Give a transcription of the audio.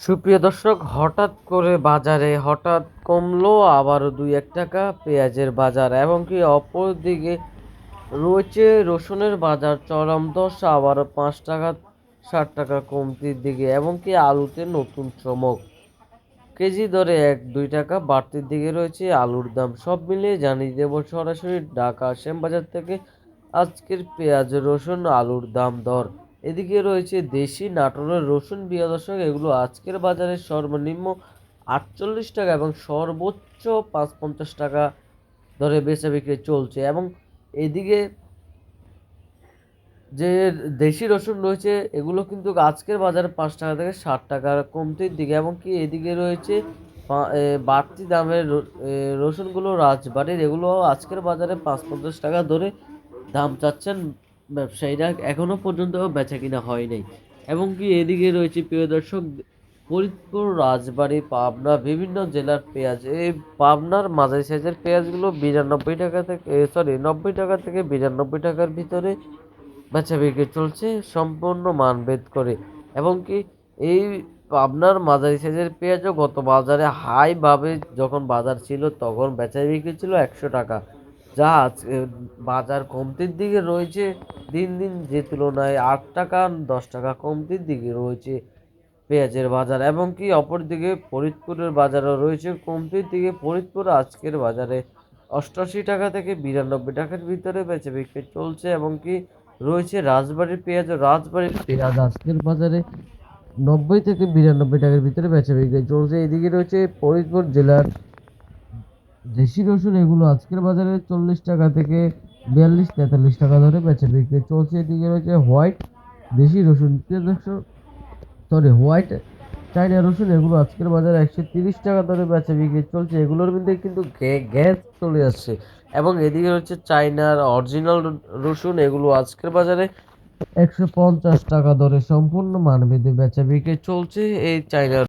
সুপ্রিয় দর্শক, হঠাৎ করে বাজারে হঠাৎ কমলো আবারও দুই এক টাকা পেঁয়াজের বাজার এবং কি অপর দিকে রয়েছে রসুনের বাজার, চরম দশ, আবারও পাঁচ টাকা, ষাট টাকা কমতির দিকে এবং কি আলুতে নতুন চমক। কেজি দরে এক, দুই টাকা বাড়তির দিকে রয়েছে আলুর দাম। সব মিলিয়ে জানিয়ে দেব সরাসরি ঢাকা শ্যামবাজার থেকে আজকের পেঁয়াজ, রসুন, আলুর দাম দর। এদিকে রয়েছে দেশি নাটোরের রসুন দর্শক এগুলো আজকের বাজারে সর্বনিম্ন আটচল্লিশ টাকা এবং সর্বোচ্চ পাঁচ পঞ্চাশ টাকা ধরে বেচা বিক্রি চলছে। এবং এদিকে যে দেশি রসুন রয়েছে, এগুলো কিন্তু আজকের বাজারে পাঁচ টাকা থেকে ষাট টাকার কমতির দিকে। এবং কি এদিকে রয়েছে বাড়তি দামের রসুনগুলো রাজবাড়ির। এগুলো আজকের বাজারে পাঁচ পঞ্চাশ টাকা ধরে দাম চাচ্ছেন ব্যবসায়ীরা এখনও পর্যন্ত বেচা কিনা হয় নাই এবং কি এদিকে রয়েছে প্রিয় দর্শক, ফরিদপুর, রাজবাড়ি, পাবনা, বিভিন্ন জেলার পেঁয়াজ। এই পাবনার মাঝারি সাইজের পেঁয়াজগুলো বিরানব্বই টাকা থেকে সরি নব্বই টাকা থেকে বিরানব্বই টাকার ভিতরে বেচা বিক্রি চলছে, সম্পূর্ণ মানভেদ করে। এবং কি এই পাবনার মাঝারি সাইজের পেঁয়াজও গত বাজারে হাইভাবে যখন বাজার ছিল তখন বেচা বিক্রি ছিল একশো টাকা। যা বাজার কমতির দিকে রয়েছে, দিন দিন যে তুলনায় আট টাকা, দশ টাকা কমতির দিকে রয়েছে পেঁয়াজের বাজার। এবং কি অপরদিকে ফরিদপুরের বাজারও রয়েছে কমতির দিকে। ফরিদপুর আজকের বাজারে অষ্টআশি টাকা থেকে বিরানব্বই টাকার ভিতরে বেচে বিক্রি চলছে এবং কি রয়েছে রাজবাড়ির পেঁয়াজ ও রাজবাড়ির পেঁয়াজ আজকের বাজারে নব্বই থেকে বিরানব্বই টাকার ভিতরে বেচে বিক্রি চলছে। এদিকে রয়েছে ফরিদপুর জেলার দেশি রসুন এগুলো আজকের বাজারে চল্লিশ টাকা থেকে বিয়াল্লিশ, তেতাল্লিশ টাকা ধরে বেচে বিক্রি চলছে। এদিকে রয়েছে হোয়াইট দেশি রসুন। সরি হোয়াইট চাইনা রসুন এগুলো আজকের বাজারে একশো তিরিশ টাকা ধরে বেচে বিক্রি চলছে। এগুলোর মধ্যে কিন্তু গ্যা- গ্যাস চলে আসছে। এবং এদিকে হচ্ছে চাইনার অরিজিনাল রসুন এগুলো আজকের বাজারে একশো পঞ্চাশ টাকা ধরে সম্পূর্ণ মানবেদে বেচা বিক্রি চলছে এই চাইনার